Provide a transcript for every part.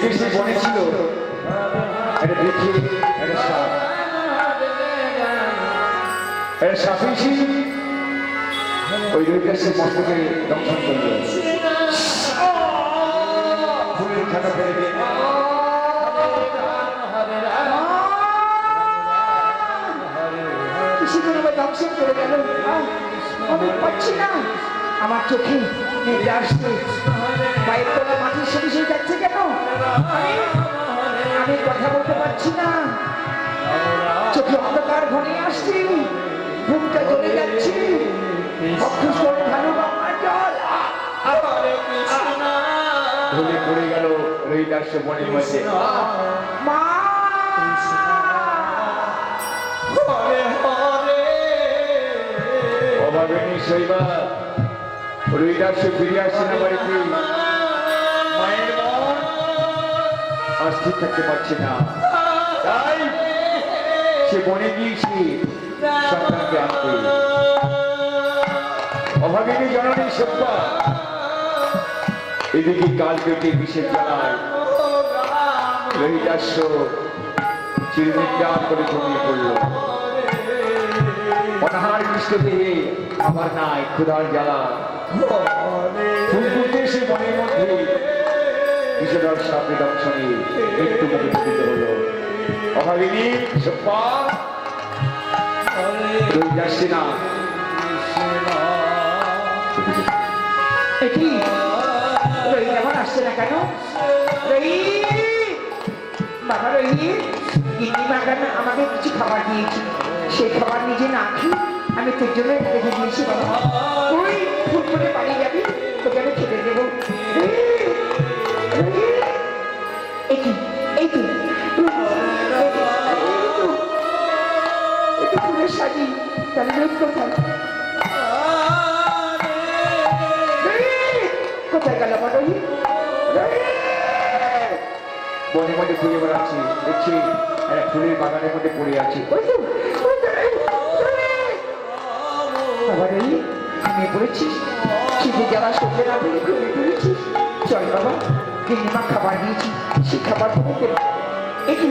সে ছিল। একটা দেখি একটা সাপ। একটা ওই সে মস্তকে দংশন করল। ফুলের খাতা ফেলে দিয়ে। আমি পাচ্ছি না। আমার চোখে আসছে পায়ের তোলা মাটির সাথে সে যাচ্ছে কেন? আমি কথা বলতে পারছি না। চোখে অন্ধকার ঘনে আসছে। ঘুমটা চলে যাচ্ছে। ঢলে পড়ে গেল রহিদাস বনের মাঝে। মা! অভাবিনী শৈবা রহিদাস ফিরে আসছে না বাড়িতে মায়ের মন অস্থির থাকতে পারছে না। তাই সে বনে গিয়েছে সন্তানকে আনতে। অভাবিনী জননী সভ্যা এদিকে কাল কেটে বিশেষ জানায় রহিদাস্য চিরনিদ্রা করে ঘুমিয়ে পড়ল। অনাহার কৃষ্ণ দেহে আমার নাই, ক্ষুধার জ্বালা। ফুল ফুলতে এসে মনের মধ্যে। মুখে হল অভাবিনী যাচ্ছে না। আসছে না কেন? আমাকে কিছু খাবার দিয়েছি। সেই খাবার নিজে না খেয়ে আমি তোর জন্য রেখে দিয়েছি বাবা। তুই ফুল করে বাড়ি যাবি তোকে আমি খেতে দেবো। এই কি? এই কি? ফুলের সাজি তাহলে রোহিত কোথায়? গেল আমার মধ্যে খুঁজে বেড়াচ্ছি দেখছি একটা ফুলের বাগানের মধ্যে পড়ে আছি। ওই তো, বাবা আমি পড়েছিস খিদে যাওয়া সত্যি না বলে ঘুরে ঘুরেছিস চল বাবা গিন্নিমা খাবার দিয়েছি সেই খাবার খেতে এটি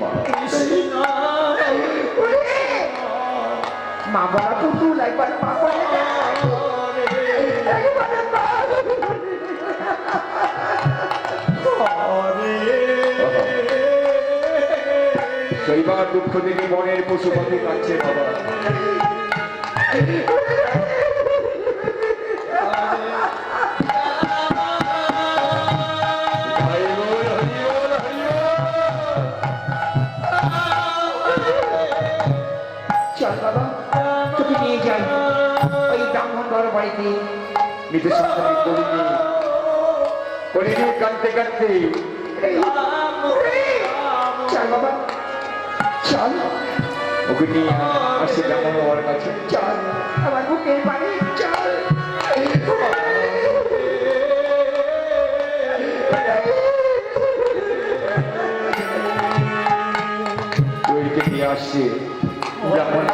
মা মা বলা পুতুল একবার মা ডাক। সেইবার দুঃখ দিনী মনের পশু পাখি কাঁদছে বাবা মৃত সন্তানের কোলে নিয়ে কাঁদতে কাঁদতে। চল ওকে নিয়ে আসছে কাছে। চল। আমার নিয়ে আসছে ব্রাহ্মণ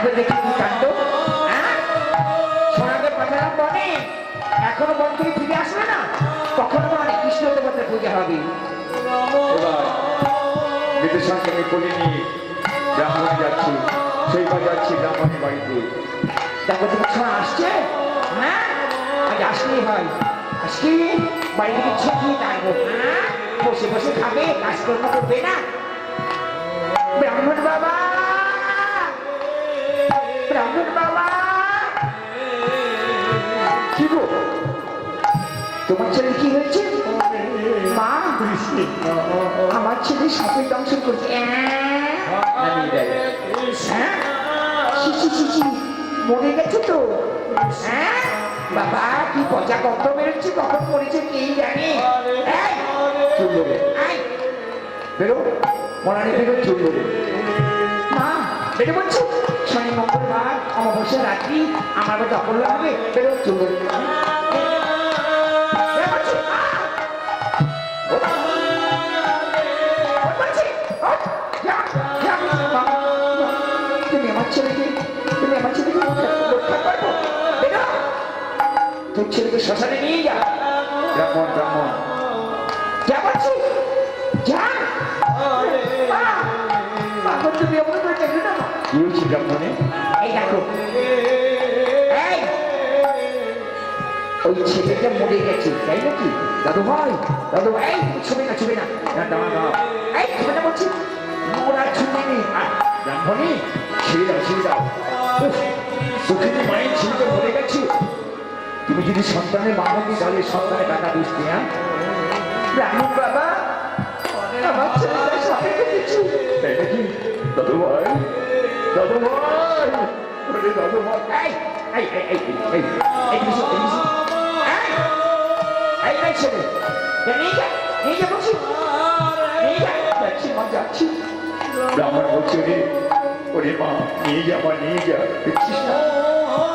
দেখো দেখি কি কাণ্ড পাঠালাম বনে। এখনও বন থেকে ফিরে আসবে না। কখনো মানে কৃষ্ণ দেবতার পূজা হবে। এবার মৃত কোলে নিয়ে ব্রাহ্মণে যাচ্ছি। সেইবার যাচ্ছি ব্রাহ্মণের বাড়িতে। দেখো তুমি সোনা আসছে? হ্যাঁ? আজ আসলেই হয়। আজকে বাড়ি থেকে ছেঁকিয়ে থাকব হ্যাঁ? বসে বসে খাবে কাজকর্ম করবে না। ব্রাহ্মণ বাবা! তোমার ছেলে কি হয়েছে? মা আমার ছেলে সাপের দংশন করছে। হ্যাঁ? মরে গেছে তো। হ্যাঁ? বাবা কি পচা গন্ধ বেরোচ্ছে? কখন মরেছে কে জানে? বেরো। মনানি বেরো চুল দেবে মা বেরো বলছি। শনি মঙ্গলবার অমাবস্যা রাত্রি আমার বাড়িতে অপর্ণ হবে। বেরো চুল বেরো ব্রাহ্মণে এই দেখো ওই ছেলেটা মরে গেছে তাই নাকি দাদু ভাই দাদু ভাই ছুবে না ছুবে না না দাঁড়া দাঁড়া এই ছুবে না বলছি মোরা ছুবে নি ব্রাহ্মণী ছেড়ে দাও ছেড়ে দাও তোকে যে মায়ের ছেলেটা মরে গেছে তুমি যদি সন্তানের মা হতে তাহলে সন্তানের টাকা দিস হ্যাঁ ব্রাহ্মণ বাবা আমার ছেলেটা দাদু ভাই দাদু ভাই ওরে দাদু ভাই এই এই এই এই এই এই কিছু এই কিছু এই এই ছেলে নিয়ে নিয়ে বলছি নিয়ে যাচ্ছি মা যাচ্ছি ব্রাহ্মণ বলছে রে ওরে মা নিয়ে যা মা নিয়ে যা দেখছিস না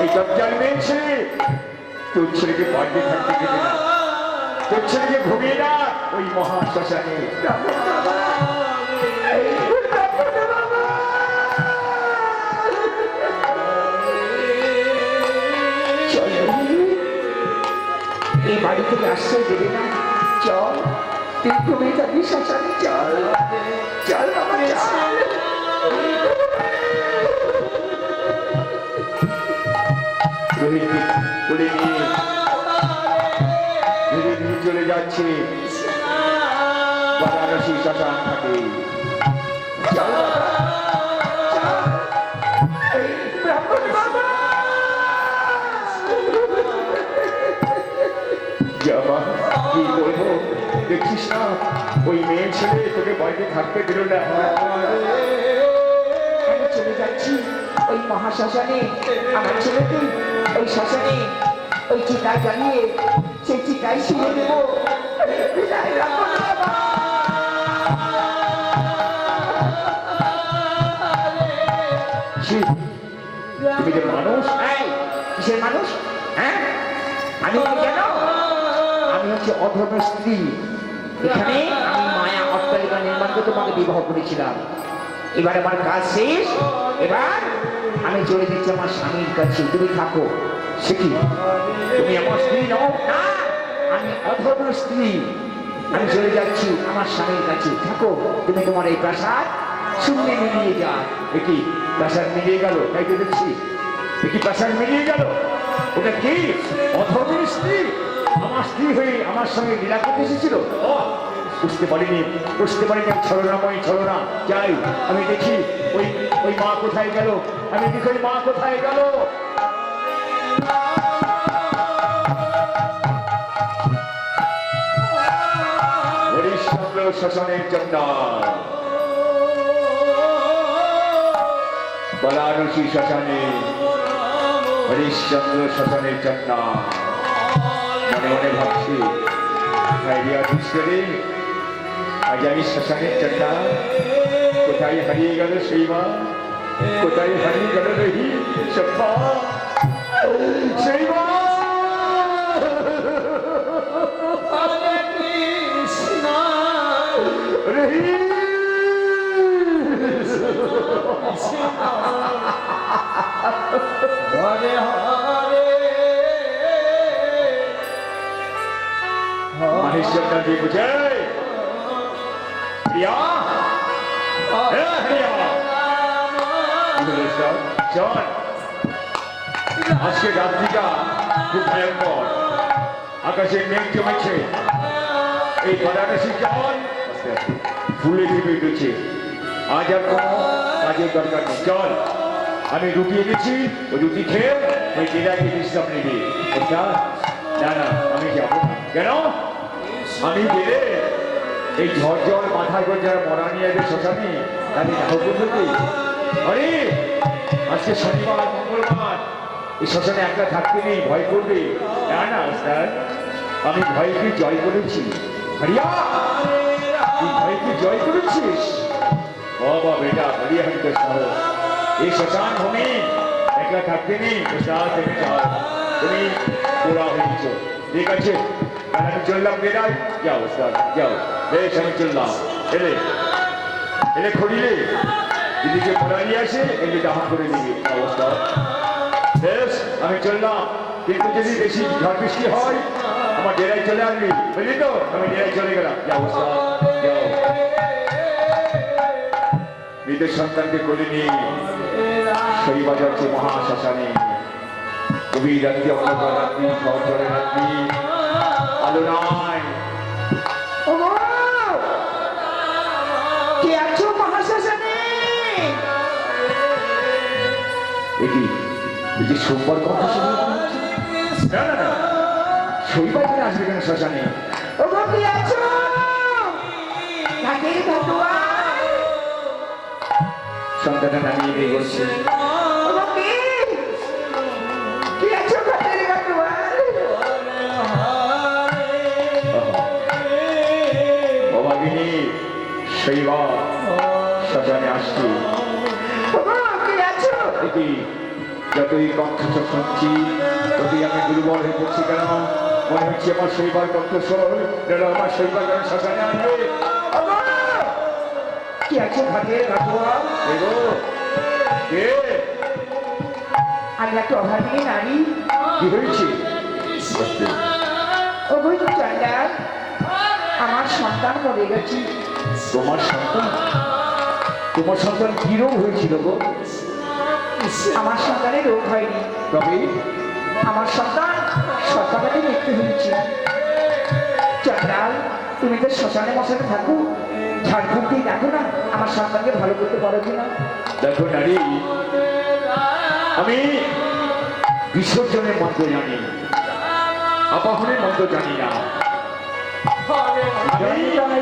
এই দরজার মেয়ে ছেলে তোর ছেলেকে বাড়িতে থাকতে দেবে না তোর ছেলেকে ঘুমিয়ে না ওই মহা আসছে দেবে না। চল তুই ঘুমিয়ে যাবি শ্মশানে চল। চল বাবা, চল। তুলে নিয়ে ধীরে ধীরে চলে যাচ্ছে। বারাণসী শ্মশান থাকে চল দেখছিস না? ওই মেয়ে ছেলে তোকে বাড়িতে থাকতে দিল না। আমি চলে যাচ্ছি ওই মহাশ্মশানে। আমার ছেলেকে ওই শ্মশানে ওই চিতা জ্বালিয়ে সেই চিতায় শুয়ে দেব। বিদায় ব্রাহ্মণ তুমি যে মানুষ? কিসের মানুষ? হ্যাঁ? আমি কেন? আমি হচ্ছে অধর্মের স্ত্রী। এখানে আমি মায়া অট্টালিকা নির্মাণ করে তোমাকে বিবাহ করেছিলাম। এবার আমার কাজ শেষ। এবার আমি চলে দিচ্ছি আমার স্বামীর কাছে। তুমি থাকো। সে কি? তুমি আমার স্ত্রী নও? না, আমি অধর্মের স্ত্রী। আমি চলে যাচ্ছি আমার স্বামীর কাছে। থাকো। তুমি তোমার এই প্রাসাদ শূন্য মিলিয়ে যা এটি প্রাসাদ মিলিয়ে গেল? তাই তো দেখছি। এটি প্রাসাদ মিলিয়ে গেল? ওটা কি? অধর্মের স্ত্রী? আমার স্ত্রী হয়ে আমার সঙ্গে লীলা করতে এসেছিল? বুঝতে পারিনি বুঝতে পারিনি, আমি ছলনাময় ছলনা। যাই, আমি দেখি, ওই ওই মা কোথায় গেল? আমি দেখি, ওই মা কোথায় গেল? শ্মশানের জন্য শ্মশানে হরিশ্চন্দ্র শ্মশানের জন্য মনে মনে ভাবছি হাইরিয়া বিশ্বরে আজ আমি শ্মশানের জন্য কোথায় হারিয়ে গেল সেই মা? কোথায় হারিয়ে গেল রহি সভা সেই মা! রহি বুঝে প্রিয়া হে প্রিয়া চল আজকে রাত্রিটা খুব ভয়ঙ্কর আকাশে মেঘ জমেছে এই বারাণসী জল ফুলে ফিরে উঠেছে আজ আর কোনো কাজের দরকার নেই চল আমি রুটি এনেছি ওই রুটি খেয়ে ওই জেলাকে বিশ্রাম নিবি না না আমি যাব কেন আমি গেলে এই ঝড় ঝড় মাথায় করে যারা মরা নিয়ে তাদের রাহু করবে কি আরে আজকে শনিবার, মঙ্গলবার। এই শ্মশানে একটা থাকতে নেই, ভয় করবে। না না, স্যার, আমি ভয়কে জয় করেছি? হরিয়া, তুই ভয়কে জয় করেছিস? বাবা বেটা হরিয়া হরি কৃষ্ণ এই শ্মশান ভূমি একলা থাকতে নেই, প্রসাদ থেকে যাও তুমি পুরা হয়েছ। ঠিক আছে? তাহলে আমি চললাম বেড়াই যাও, স্যার, যাও। বেশ আমি চললাম এলে এলে খড়িলে। দিদিকে পড়া আসে এলে দাহন করে দিবি অবস্থা বেশ, আমি চললাম। কিন্তু যদি বেশি ঝড় বৃষ্টি হয়, আমার ডেরায় চলে আসবি। বুঝলি তো? আমি ডেরায় চলে গেলাম। যা অবস্থা যাও। মৃতের সন্তানকে কোলে নিয়ে শৈবাজ হচ্ছে মহাশ্মশানে কবি রাত্রি, অন্ধকার রাত্রি সহচরে রাত্রি আলো ওগো! কে আছো মহাশ্মশানে? এটি এই যে সোমবার কথা না না না। শৈবাজের আসবে কেন শ্মশানে? ওগো কে আছো? কাকে ভগবান। সন্তানটা নামিয়ে দিয়ে বলছে। শৈবা শ্মশানে আসছে। যতই কণ্ঠস্বর শুনছি ততই আমি দুর্বল হয়ে পড়ছি কেন মনে হচ্ছে আমার শৈবার কণ্ঠস্বর যেন আমার কেন শ্মশানে আনবে ওগো কে আছো ঘাটে? কে? আমি একটা অভাবী নারী কি হয়েছে? বসতে। ওগো চন্ডাল আমার সন্তান মরে গেছে। তোমার সন্তান? তোমার সন্তান কি রোগ হয়েছিল গো? আমার সন্তানের রোগ হয়নি। তবে? আমার সন্তান সকালে মৃত্যু হয়েছে। তুমি তো শ্মশানে মশানে থাকো। ঝাড়ফুঁক দিয়ে দেখো না আমার সন্তানকে ভালো করতে পারো কিনা। দেখো নারী আমি বিসর্জনের মন্ত্র জানি। আবাহনের মন্ত্র জানি না। আমি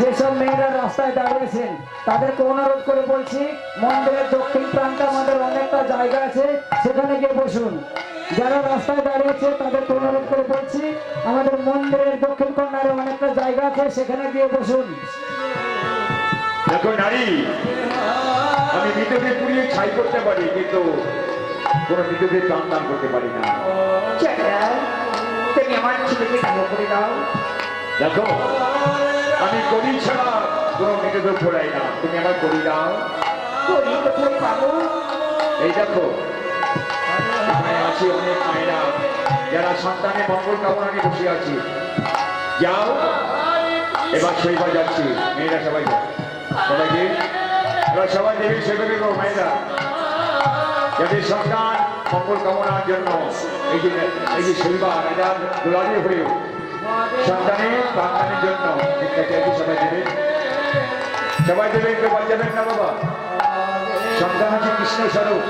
যেসব মেয়েরা রাস্তায় দাঁড়িয়েছেন তাদেরকে অনুরোধ করে বলছি মন্দিরের দক্ষিণ প্রান্তে আমাদের অনেকটা জায়গা আছে সেখানে গিয়ে বসুন। যারা রাস্তায় দাঁড়িয়েছে তাদেরকে অনুরোধ করে বলছি আমাদের মন্দিরের দক্ষিণ কর্নারে অনেকটা জায়গা আছে সেখানে গিয়ে বসুন। দেখো নারী আমি মৃতদের পুড়িয়ে ছাই করতে পারি কিন্তু কোনো মৃতদের প্রাণ দান করতে পারি না। তুমি আমার ছেলেকে ভালো করে দাও। দেখো আমি করি ছাড়া কোনো মৃতদের ফোড়াই না। তুমি আমার করি দাও। এই দেখো আছে অনেক মায়েরা। যারা সন্তানের মঙ্গল কামনা নিয়ে বসে আছি। যাও, এবার শৈবা যাচ্ছি মেয়েরা সবাই সবাইকে? এবার সবাই দেবী সেবে দেবো, মায়েরা। যাদের সন্তান মঙ্গল কামনার জন্য এই যে এই যে শৈবা এটা দুলারি হয়েও সন্তানের সন্তানের জন্য। সবাই দেবেন সবাই দেবে কেউ যাবেন না, বাবা? সন্তান হচ্ছে কৃষ্ণ স্বরূপ